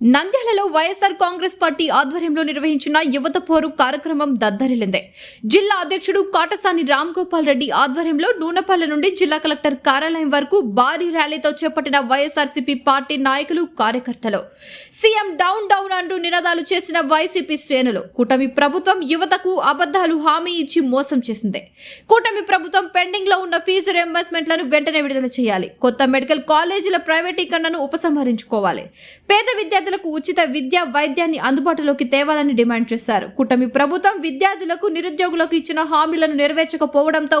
నంద్యాలలో వైఎస్ఆర్ కాంగ్రెస్ పార్టీ ఆధ్వర్యంలో నిర్వహించిన యువత పోరు కార్యక్రమం దద్దరిల్లింది. జిల్లా అధ్యక్షుడు కాటసాని రామ్ గోపాల్ రెడ్డి ఆధ్వర్యంలో నూనపల్లె నుండి జిల్లా కలెక్టర్ కార్యాలయం వరకు భారీ ర్యాలీతో చేపట్టిన వైఎస్ఆర్సీపీ పార్టీ నాయకులు కార్యకర్తలు. సీఎం డౌన్ డౌన్ అంటూ నినాదాలు చేసిన వైసీపీ శ్రేణులు కూటమి ప్రభుత్వం యువతకు అబద్ధాలు హామీ ఇచ్చి మోసం చేసింది. కూటమి ప్రభుత్వం పెండింగ్లో ఉన్న ఫీజు రియంబర్స్మెంట్లను వెంటనే విడుదల చేయాలి. కొత్త మెడికల్ కాలేజీల ప్రైవేటీకరణను ఉపసంహరించుకోవాలి. పేద విద్యార్థులకు ఉచిత విద్య వైద్యాన్ని అందుబాటులోకి తేవాలని డిమాండ్ చేశారు. కూటమి ప్రభుత్వం విద్యార్థులకు నిరుద్యోగులకు ఇచ్చిన హామీలను నెరవేర్చకపోవడంతో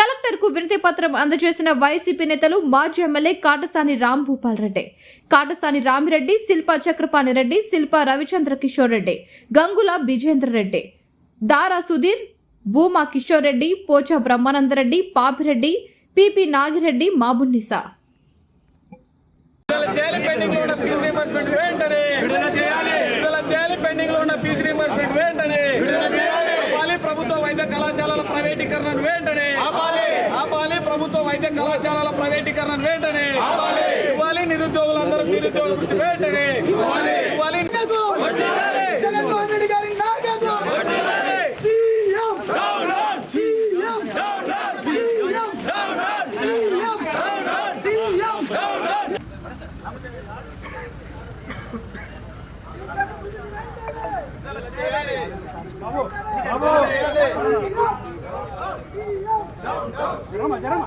కలెక్టర్కు వినతి పత్రం అందజేసిన వైసీపీ నేతలు మాజీ MLA Katasani Ram Bhupal Reddy. Katasani Ramireddy Shilpa Chakrapani Reddy Shilpa Ravichandra Kishore Reddy Gangula Vijendra Reddy Dara Sudheer Bhuma Kishore Reddy Pocha Brahmanandareddy Papireddy P P Nagireddy Mabunnisa. ప్రభుత్వ వైద్య కళాశాలల ప్రైవేటీకరణను వెంటనే. ఆపాలి. ఆపాలి ప్రభుత్వ వైద్య కళాశాలల ప్రైవేటీకరణను వెంటనే. ఆపాలి. ఇవ్వాలి నిరుద్యోగులందరూ నిరుద్యోగ వెంటనే. జరమ జరమ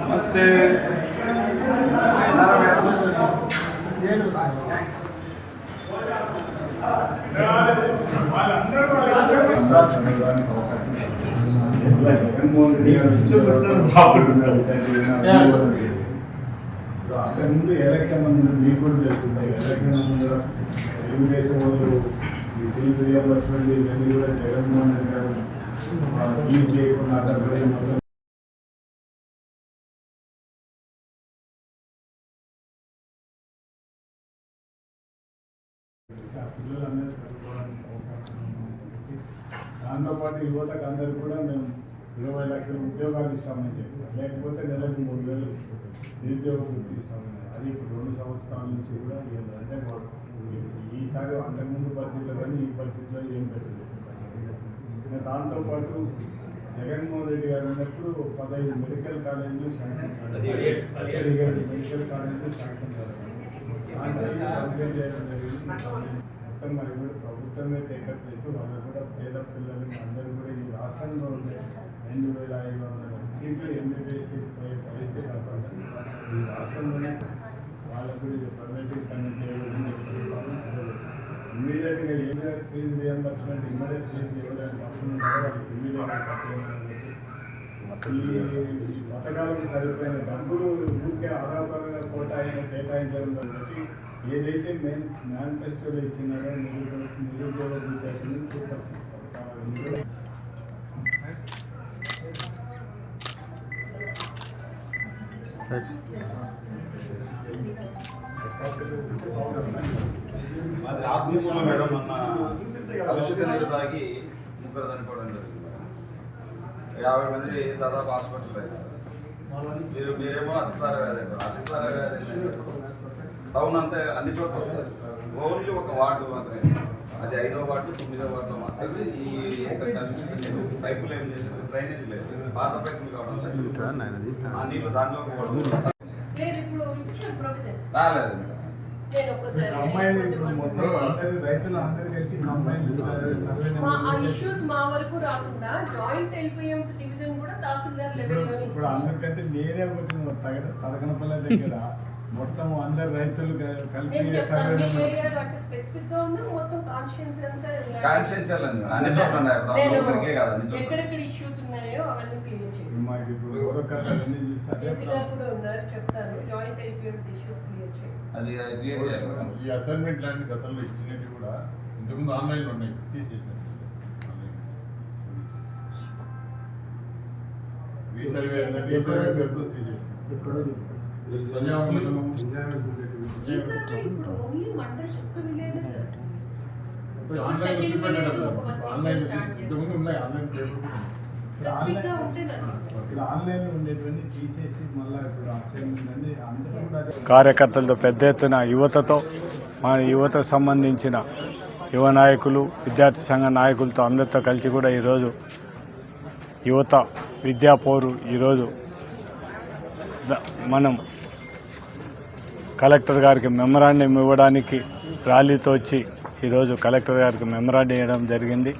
నమస్తే. జగన్మోహన్ రెడ్డి గారు ఇచ్చేస్తున్నారు బాగుంటున్నారు అక్కడ ముందు ఎలక్షన్ ముందు మీకు కూడా తెలుస్తుంది ఎలక్షన్ ముందు తెలుగుదేశం వాళ్ళు ఈ ఫీజు రియంబర్స్మెంట్ ఇవన్నీ కూడా జగన్మోహన్ రెడ్డి గారు ఫీజు చేయకుండా అక్కడ మొత్తం పిల్లలందరూ చదువుకోవడానికి అవకాశం యువతకు అందరూ కూడా మేము ఇరవై లక్షల ఉద్యోగాలు ఇస్తామని చెప్పి లేకపోతే నెలకు మూడు వేలు నిరుద్యోగ వృత్తి ఇస్తామని అది ఇప్పుడు రెండు సంవత్సరాల నుంచి కూడా అంటే ఈసారి అంతకుముందు బడ్జెట్లో కానీ ఈ పరిస్థితుల్లో ఏం పెట్టలేదు. దాంతోపాటు జగన్మోహన్ రెడ్డి గారు ఉన్నప్పుడు పదహైదు మెడికల్ కాలేజీలు శాంక్షన్ మెడికల్ కాలేజీలు శాంక్షన్ మొత్తం మరి కూడా ప్రభుత్వమే టేకప్ చేసి వాళ్ళు కూడా పేద పిల్లలు అందరూ కూడా ఈ రాష్ట్రంలో ఉండే రెండు వేల ఐదు వందల సీట్లు ఎంబీబీఎస్ పోయే పరిస్థితి కనపడిసి ఈ రాష్ట్రంలోనే వాళ్ళకు ప్రైవేట్ పని ప్రైవేటీకరణ ఇమీడియట్గా ఏ ఫీజు రియంబర్స్మెంట్ ఇమీడియట్ ఫీజు ఇవ్వడానికి అవసరం వాళ్ళకి ఇమీడియట్గా ఈ పథకాలకు సరిపోయిన డబ్బులు ఊరికే ఆధారపరంగా కోటాయిన కేటాయించడం బట్టి ఏదైతే మెయిన్ మేనిఫెస్టోలో ఇచ్చినారో నిరుద్యోగ నిరుద్యోగ విద్యార్థులు సూపర్ సిక్స్ మాది ఆత్మీయంలో మేడం మొన్న కలుషిత నీరు తాగి ముగ్గురు చనిపోవడం జరిగింది. యాభై మంది దాదాపు హాస్పిటల్ అయ్యారు మీరు మీరేమో అతిసార వ్యాధి అతిసార వ్యాధి టౌన్ అంతా అన్ని చోట్ల వస్తుంది. ఓన్లీ ఒక వార్డు మాత్రమే. అది ఐదో వార్డు తొమ్మిదో వార్డులో మాత్రమే ఈ యొక్క కలుషిత నీరు పైపులు ఏం చేసేది డ్రైనేజ్ లేదు. పాత పైపులు కావడం వల్ల ఆ నీళ్ళు ప్రొవిజన్ రాలేదు. నేను మా ఆ ఇష్యూస్ మా వరకు రాకుండా జాయింట్ ఎల్పిఎంస్ డివిజన్ కూడా తహసీల్దార్ లెవెల్లో ఇప్పుడు అందరికంటే నేనే ఒకటి తగ తడకనపల్లి దగ్గర మొత్తం అందరు రైతులు కలిపి కాన్షియన్స్ అన్ని చోట్ల ఎక్కడెక్కడ ఇష్యూస్ ఉన్నాయో అవన్నీ క్లియర్ చేయండి మాకు ఇప్పుడు కూడా ఉన్నారు చెప్తాను జాయింట్ ఎల్పిఎంస్ ఇష్యూస్ క్లియర్ చేయండి అది క్లియర్ చేయాలి మేడం. ఈ అసైన్మెంట్ లాంటి గతంలో ఇచ్చినవి కూడా ఇంతకుముందు ఆన్లైన్లో ఉన్నాయి. సంజామలం ఈ సర్వే కార్యకర్తలతో పెద్ద ఎత్తున యువతతో మన యువత సంబంధించిన యువ నాయకులు విద్యార్థి సంఘ నాయకులతో అందరితో కలిసి కూడా ఈరోజు యువత విద్యా పౌరు ఈరోజు మనం కలెక్టర్ గారికి మెమరాండం ఇవ్వడానికి ర్యాలీతో వచ్చి ఈరోజు కలెక్టర్ గారికి మెమరాండం ఇవ్వడం జరిగింది.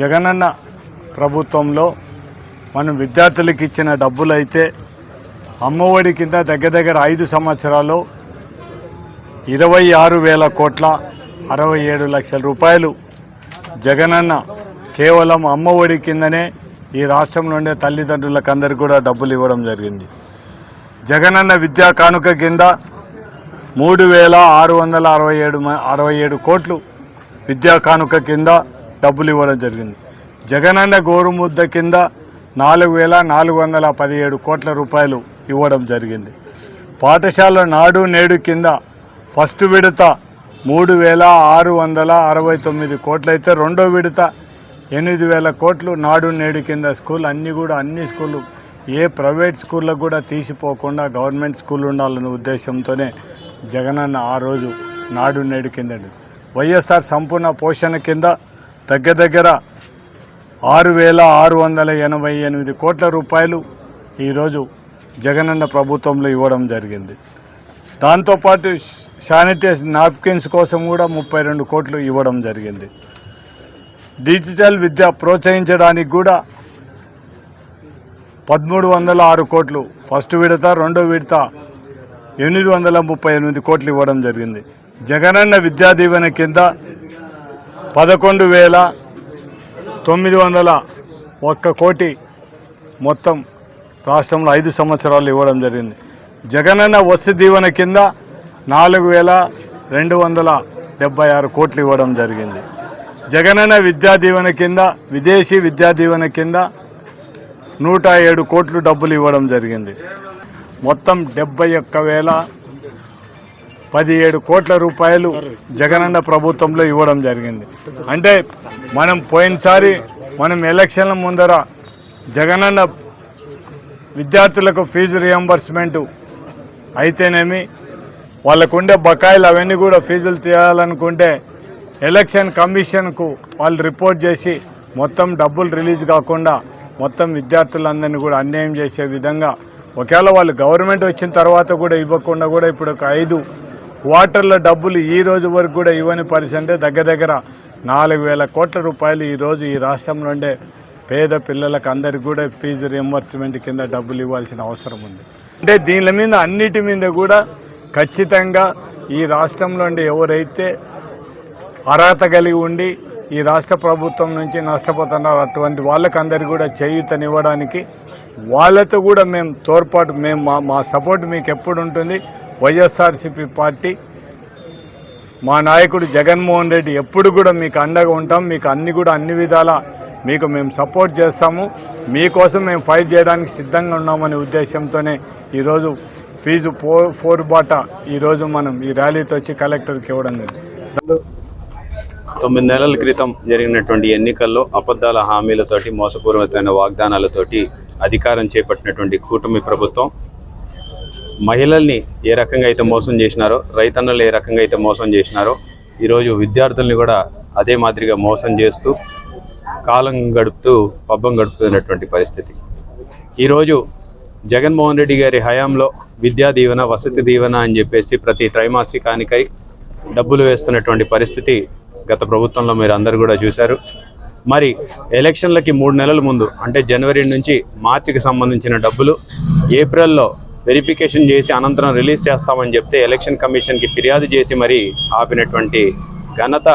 జగనన్న ప్రభుత్వంలో మనం విద్యార్థులకు ఇచ్చిన డబ్బులు అయితే అమ్మఒడి కింద దగ్గర దగ్గర ఐదు సంవత్సరాలు ఇరవై ఆరు వేల కోట్ల అరవై ఏడు లక్షల రూపాయలు జగనన్న కేవలం అమ్మఒడి కిందనే ఈ రాష్ట్రంలో ఉండే తల్లిదండ్రులకు అందరికీ కూడా డబ్బులు ఇవ్వడం జరిగింది. జగనన్న విద్యా కానుక కింద మూడు వేల ఆరు వందల అరవై ఏడు అరవై ఏడు కోట్లు విద్యా కానుక కింద డబ్బులు ఇవ్వడం జరిగింది. జగనన్న గోరుముద్ద కింద నాలుగు వేల నాలుగు వందల పదిహేడు కోట్ల రూపాయలు ఇవ్వడం జరిగింది. పాఠశాల నాడు నేడు కింద ఫస్ట్ విడత మూడు వేల ఆరు వందల అరవై తొమ్మిది కోట్లయితే రెండో విడత ఎనిమిది వేల కోట్లు నాడు నేడు కింద స్కూల్ అన్నీ కూడా అన్ని స్కూళ్ళు ఏ ప్రైవేట్ స్కూళ్ళకు కూడా తీసిపోకుండా గవర్నమెంట్ స్కూల్ ఉండాలనే ఉద్దేశంతోనే జగనన్న ఆ రోజు నాడు నేడు కింద వైఎస్ఆర్ సంపూర్ణ పోషణ కింద దగ్గర దగ్గర ఆరు వేల ఆరు వందల ఎనభై ఎనిమిది కోట్ల రూపాయలు ఈరోజు జగనన్న ప్రభుత్వంలో ఇవ్వడం జరిగింది. దాంతోపాటు శానిటైజ్ నాప్కిన్స్ కోసం కూడా ముప్పై రెండు కోట్లు ఇవ్వడం జరిగింది. డిజిటల్ విద్య ప్రోత్సహించడానికి కూడా పదమూడు వందల ఆరు కోట్లు. ఫస్ట్ విడత రెండో విడత ఎనిమిది వందల ముప్పై ఎనిమిది కోట్లు ఇవ్వడం జరిగింది. జగనన్న విద్యా దీవెన కింద పదకొండు వేల తొమ్మిది వందల ఒక్క కోటి మొత్తం రాష్ట్రంలో ఐదు సంవత్సరాలు ఇవ్వడం జరిగింది. జగనన్న వస్తు దీవెన కింద నాలుగు వేల రెండు వందల డెబ్బై ఆరు కోట్లు ఇవ్వడం జరిగింది. జగనన్న విద్యా దీవెన కింద విదేశీ విద్యా దీవెన కింద నూట ఏడు కోట్లు డబ్బులు ఇవ్వడం జరిగింది. మొత్తం డెబ్బై ఒక్క వేల పదిహేడు కోట్ల రూపాయలు జగనన్న ప్రభుత్వంలో ఇవ్వడం జరిగింది. అంటే మనం పోయినసారి మనం ఎలక్షన్ల ముందర జగనన్న విద్యార్థులకు ఫీజు రియంబర్స్మెంట్ అయితేనేమి వాళ్ళకు ఉండే బకాయిలు అవన్నీ కూడా ఫీజులు తీయాలనుకుంటే ఎలక్షన్ కమిషన్కు వాళ్ళు రిపోర్ట్ చేసి మొత్తం డబ్బులు రిలీజ్ కాకుండా మొత్తం విద్యార్థులందరినీ కూడా అన్యాయం చేసే విధంగా ఒకవేళ వాళ్ళు గవర్నమెంట్ వచ్చిన తర్వాత కూడా ఇవ్వకుండా కూడా ఇప్పుడు ఒక ఐదు క్వార్టర్ల డబ్బులు ఈ రోజు వరకు కూడా ఇవ్వని పరిస్థితి అంటే దగ్గర దగ్గర నాలుగు వేల కోట్ల రూపాయలు ఈరోజు ఈ రాష్ట్రంలో ఉండే పేద పిల్లలకు అందరికి కూడా ఫీజు రియంబర్స్మెంట్ కింద డబ్బులు ఇవ్వాల్సిన అవసరం ఉంది. అంటే దీని మీద అన్నిటి మీద కూడా ఖచ్చితంగా ఈ రాష్ట్రంలో ఎవరైతే అర్హత కలిగి ఉండి ఈ రాష్ట్ర ప్రభుత్వం నుంచి నష్టపోతున్నారు అటువంటి వాళ్ళకందరికీ కూడా చేయూతనివ్వడానికి వాళ్ళతో కూడా మేము తోడ్పాటు మేము మా మా సపోర్ట్ మీకు ఎప్పుడు ఉంటుంది. వైఎస్ఆర్సీపీ పార్టీ మా నాయకుడు జగన్మోహన్ రెడ్డి ఎప్పుడు కూడా మీకు అండగా ఉంటాం. మీకు అన్ని కూడా అన్ని విధాల మీకు మేము సపోర్ట్ చేస్తాము. మీకోసం మేము ఫైట్ చేయడానికి సిద్ధంగా ఉన్నామనే ఉద్దేశంతోనే ఈరోజు ఫీజు ఫోర్ ఫోర్ బాట ఈరోజు మనం ఈ ర్యాలీతో వచ్చి కలెక్టర్కి ఇవ్వడం జరిగింది. తొమ్మిది నెలల క్రితం జరిగినటువంటి ఎన్నికల్లో అబద్ధాల హామీలతోటి మోసపూరితమైన వాగ్దానాలతోటి అధికారం చేపట్టినటువంటి కూటమి ప్రభుత్వం మహిళల్ని ఏ రకంగా అయితే మోసం చేసినారో రైతన్నలు ఏ రకంగా అయితే మోసం చేసినారో ఈరోజు విద్యార్థుల్ని కూడా అదే మాదిరిగా మోసం చేస్తూ కాలం గడుపుతూ పబ్బం గడుపుతున్నటువంటి పరిస్థితి. ఈరోజు జగన్మోహన్ రెడ్డి గారి హయాంలో విద్యా దీవెన వసతి దీవెన అని చెప్పేసి ప్రతి త్రైమాసికానికై డబ్బులు వేస్తున్నటువంటి పరిస్థితి గత ప్రభుత్వంలో మీరు అందరు కూడా చూశారు. మరి ఎలక్షన్లకి మూడు నెలల ముందు అంటే జనవరి నుంచి మార్చికి సంబంధించిన డబ్బులు ఏప్రిల్లో వెరిఫికేషన్ చేసి అనంతరం రిలీజ్ చేస్తామని చెప్తే ఎలక్షన్ కమిషన్కి ఫిర్యాదు చేసి మరి ఆపినటువంటి ఘనత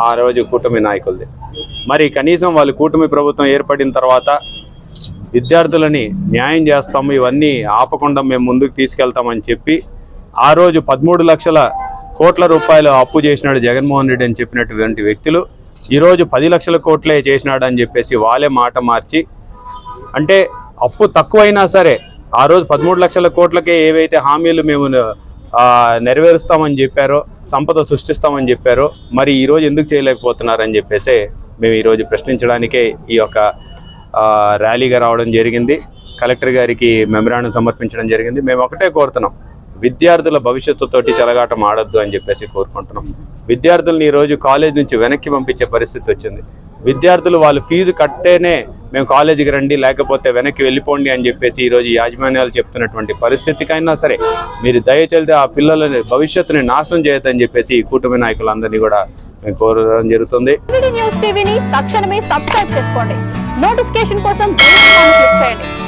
ఆ రోజు కూటమి నాయకులది. మరి కనీసం వాళ్ళు కూటమి ప్రభుత్వం ఏర్పడిన తర్వాత విద్యార్థులని న్యాయం చేస్తాము ఇవన్నీ ఆపకుండా మేము ముందుకు తీసుకెళ్తామని చెప్పి ఆ రోజు పదమూడు లక్షల కోట్ల రూపాయలు అప్పు చేసినాడు జగన్మోహన్ రెడ్డి అని చెప్పినటువంటి వ్యక్తులు. ఈరోజు పది లక్షల కోట్లే చేసినాడు అని చెప్పేసి వాళ్ళే మాట మార్చి అంటే అప్పు తక్కువైనా సరే ఆ రోజు పదమూడు లక్షల కోట్లకే ఏవైతే హామీలు మేము నెరవేరుస్తామని చెప్పారో సంపద సృష్టిస్తామని చెప్పారో మరి ఈరోజు ఎందుకు చేయలేకపోతున్నారని చెప్పేసి మేము ఈరోజు ప్రశ్నించడానికే ఈ యొక్క ర్యాలీగా రావడం జరిగింది. కలెక్టర్ గారికి మెమరాండం సమర్పించడం జరిగింది. మేము ఒకటే కోరుతున్నాం. విద్యార్థుల భవిష్యత్తుతోటి చెలగాటం ఆడొద్దు అని చెప్పేసి కోరుకుంటున్నాం. విద్యార్థులను ఈరోజు కాలేజ్ నుంచి వెనక్కి పంపించే పరిస్థితి వచ్చింది. విద్యార్థులు వాళ్ళు ఫీజు కట్టేనే మేము కాలేజీకి రండి లేకపోతే వెనక్కి వెళ్ళిపోండి అని చెప్పేసి ఈరోజు యాజమాన్యాలు చెప్తున్నటువంటి పరిస్థితికైనా సరే మీరు దయచేసి ఆ పిల్లలని భవిష్యత్తుని నాశనం చేయొద్దని చెప్పేసి ఈ కూటమి నాయకులందరినీ కూడా మేము కోరడం జరుగుతుంది. న్యూస్ టీవీని తక్షణమే సబ్స్క్రైబ్ చేసుకోండి. నోటిఫికేషన్ కోసం చేయండి.